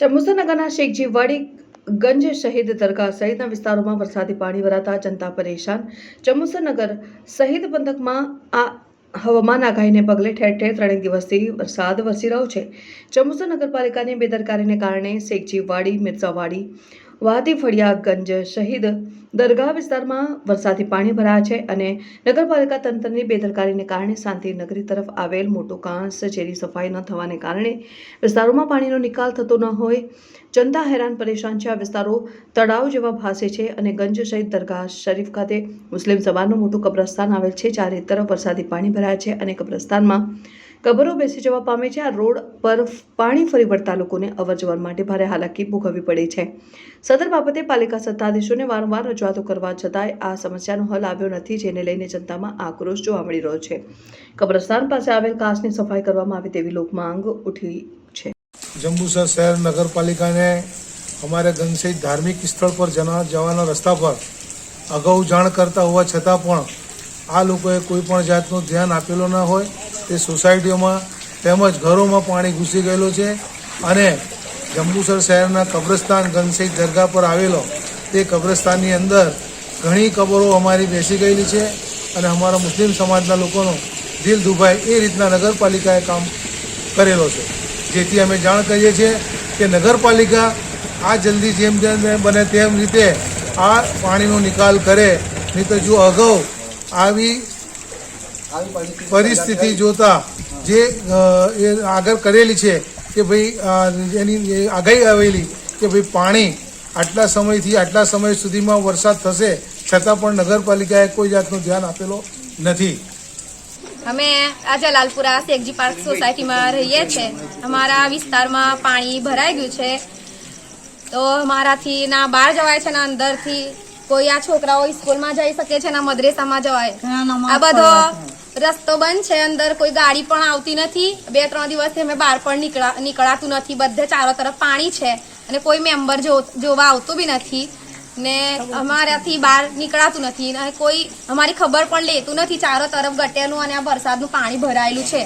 જંબુસરનગરના શેખજી વાડી ગંજ શહીદ દરગાહ સહિતના વિસ્તારોમાં વરસાદી પાણી ભરાતા જનતા પરેશાન. ચમુસનગર શહીદ પંથકમાં આ હવામાન આગાહીને પગલે ઠેર ઠેર ત્રણેક દિવસથી વરસાદ વરસી રહ્યો છે. જંબુસર નગરપાલિકાની બેદરકારીને કારણે શેખજી વાડી મિર્ઝાવાડી વાદી ફળિયા ગંજ શહીદ દરગાહ વિસ્તારમાં વરસાદી પાણી ભરાયા છે અને નગરપાલિકા તંત્રની બેદરકારીને કારણે શાંતિનગરી તરફ આવેલ મોટો કાંસ જેની સફાઈ ન થવાને કારણે વિસ્તારોમાં પાણીનો નિકાલ થતો ન હોય. જનતા હેરાન પરેશાન છે. આ વિસ્તારો તળાવ જેવા ભાસે છે અને ગંજ શહીદ દરગાહ શરીફ ખાતે મુસ્લિમ સમાજનું મોટું કબ્રસ્તાન આવેલ છે. ચારે તરફ વરસાદી પાણી ભરાયા છે અને કબ્રસ્તાનમાં કબરો બેસી જવા પામે છે. આ રોડ પર પાણી ફરી વળતા લોકોને અવરજવર માટે ભારે હાલાકી ભોગવવી પડે છે. સદર બાબતે પાલિકા સત્તાધીશોને વારંવાર રજૂઆતો કરવા છતાંય આ સમસ્યાનો હલ આવ્યો નથી, જેને લઈને જનતામાં આક્રોશ જોવા મળી રહ્યો છે. કબ્રસ્તાન પાસે આવેલ કાચની સફાઈ કરવામાં આવે તેવી લોકમાંગ ઉઠી છે. જંબુસર શહેર નગરપાલિકાને અમારે ગંગસહિત ધાર્મિક સ્થળ પર જવાના રસ્તા પર અગાઉ જાણ કરતા હોવા છતાં પણ આ લોકોએ કોઈ પણ જાતનું ધ્યાન આપેલું ન હોય. તે સોસાયટીઓમાં તેમજ ઘરોમાં પાણી ઘૂસી ગયેલું છે અને જંબુસર શહેરના કબ્રસ્તાન ગંગસહિત દરગાહ પર આવેલો, તે કબ્રસ્તાનની અંદર ઘણી કબરો અમારી બેસી ગયેલી છે અને અમારા મુસ્લિમ સમાજના લોકોનો દિલ દુભાય એ રીતના નગરપાલિકાએ કામ કરેલો છે. જેથી અમે જાણ કરીએ છીએ કે નગરપાલિકા આ જલ્દી જેમ જેમ બને તેમ રીતે આ પાણીનો નિકાલ કરે, નહીં તો જો અગાઉ આવી પરિસ્થિતિ જોતા જે એ આગળ કરેલી છે કે ભાઈ એની આગાહી આવેલી કે ભાઈ પાણી આટલા સમયથી આટલા સમય સુધીમાં વરસાદ થશે છતાં પણ નગરપાલિકાએ કોઈ જાતનું ધ્યાન આપેલો નથી. અમે આ જલાલપુરા શેખજી પાર્ક સોસાયટીમાં રહીએ છીએ. અમારા વિસ્તારમાં પાણી ભરાઈ ગયું છે. તો અમારાથી ના બહાર જવાય છે ના અંદરથી. કોઈ આ છોકરાઓ સ્કૂલમાં જઈ શકે છે ના મદ્રેસામાં જવાય. આ બધો રસ્તો બંધ છે, અંદર કોઈ ગાડી પણ આવતી નથી. બે, ત્રણ દિવસથી અમે બહાર પણ નીકળા, નીકળાતું નથી. બધે ચારો તરફ પાણી છે અને કોઈ મેમ્બર જોવા આવતું બી નથી ને અમારાથી બહાર નીકળાતું નથી. અને કોઈ અમારી ખબર પણ લેતું નથી, ચારો તરફ ગટેલું અને આ વરસાદનું પાણી ભરાયેલું છે.